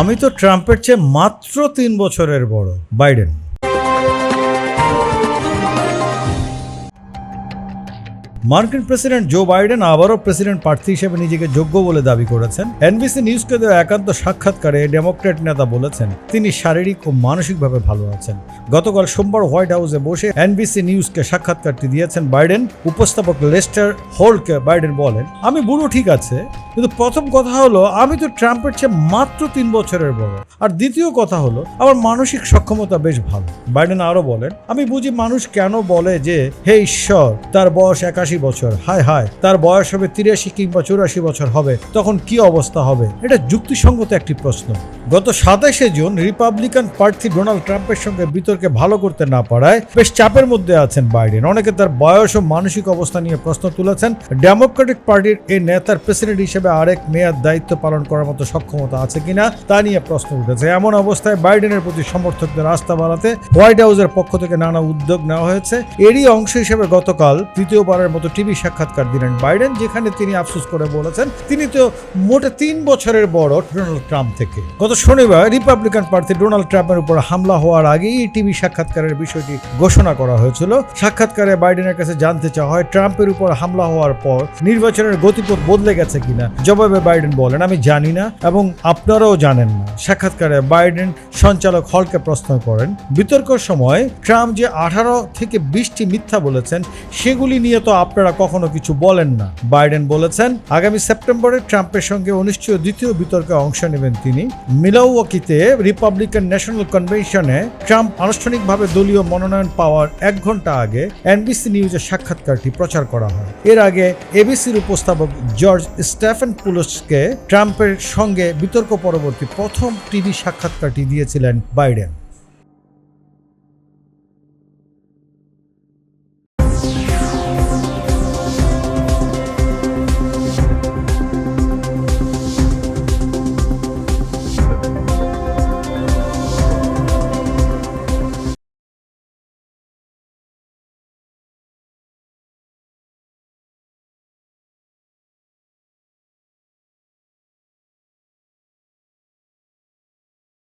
আমি তো ট্রাম্পের চেয়ে মাত্র তিন বছরের বড় বাইডেন। মার্কিন প্রেসিডেন্ট জো বাইডেন আবারও প্রেসিডেন্ট প্রার্থী হিসেবে নিজেকে যোগ্য বলে দাবি করেছেন। এনবিসি নিউজকে দেওয়া একান্ত সাক্ষাৎকারে ডেমোক্রেট নেতা বলেছেন, তিনি শারীরিক ও মানসিকভাবে ভালো আছেন। গতকাল সোমবার হোয়াইট হাউসে বসে এনবিসি নিউজকে সাক্ষাৎকারটি দিয়েছেন বাইডেন। উপস্থাপক লেস্টার হোল্ডকে বাইডেন বলেন, আমি বুড়ো ঠিক আছে, কিন্তু প্রথম কথা হলো, আমি তো ট্রাম্পের চেয়ে মাত্র তিন বছরের বড়। আর দ্বিতীয় কথা হলো, আমার মানসিক সক্ষমতা বেশ ভালো। বাইডেন আরও বলেন, আমি বুঝি মানুষ কেন বলে যে, হে ঈশ্বর, তার বয়স একাশি বছর। হায় হায়, তার বয়স হবে তিরাশি কিংবা চুরাশি বছর হবে, তখন কি অবস্থা হবে? এটা যুক্তিসঙ্গত একটি প্রশ্ন। গত সাতাশে জুন রিপাবলিকান প্রার্থী ডোনাল্ড ট্রাম্পের সঙ্গে বিতর্কে ভালো করতে না পারায় বেশ চাপের মধ্যে আছেন বাইডেন। অনেকে তার বয়স ও মানসিক অবস্থা নিয়ে প্রশ্ন তুলেছেন। ডেমোক্রেটিক পার্টির এই নেতার প্রেসিডেন্ট হিসেবে আরেক মেয়াদ দায়িত্ব পালন করার মতো সক্ষমতা আছে কিনা, তা নিয়ে প্রশ্ন উঠেছে। এমন অবস্থায় বাইডেনের প্রতি সমর্থকদের আস্থা বাড়াতে হোয়াইট হাউসের পক্ষ থেকে নানা উদ্যোগ নেওয়া হয়েছে। এরই অংশ হিসেবে গতকাল তৃতীয়বারের মতো টিভি সাক্ষাৎকার দিলেন বাইডেন, যেখানে তিনি আফসোস করে বলেছেন, তিনি তো মোটে তিন বছরের বড় ডোনাল্ড ট্রাম্প থেকে। গত শনিবার রিপাবলিকান প্রার্থী ডোনাল্ড ট্রাম্পের উপর হামলা হওয়ার আগেই টিভি সাক্ষাৎকারের বিষয়টি ঘোষণা করা হয়েছিল। সাক্ষাৎকারে বাইডেনের কাছে জানতে চাওয়া হয়, ট্রাম্পের উপর হামলা হওয়ার পর নির্বাচনের গতিপথ বদলে গেছে কিনা? জবাবে বাইডেন বলেন, আমি জানি না এবং আপনারাও জানেন না। সাক্ষাৎকারে বাইডেন সঞ্চালক হলকে প্রশ্ন করেন, বিতর্কের সময় ট্রাম্প যে আঠারো থেকে বিশটি মিথ্যা বলেছেন, সেগুলি নিয়ে তো আপনারা কখনো কিছু বলেন না। বাইডেন বলেছেন, আগামী সেপ্টেম্বরে ট্রাম্পের সঙ্গে অনুষ্ঠিত দ্বিতীয় বিতর্কে অংশ নেবেন তিনি। মিলাওয়াকিতে রিপাবলিকান ন্যাশনাল কনভেনশনে ট্রাম্প আনুষ্ঠানিকভাবে দলীয় মনোনয়ন পাওয়ার এক ঘণ্টা আগে এনবিসি নিউজের সাক্ষাৎকারটি প্রচার করা হয়। এর আগে এবিসির উপস্থাপক জর্জ স্টেফেন পুলসকে ট্রাম্পের সঙ্গে বিতর্ক পরবর্তী প্রথম টিভি সাক্ষাৎকারটি দিয়েছিলেন বাইডেন।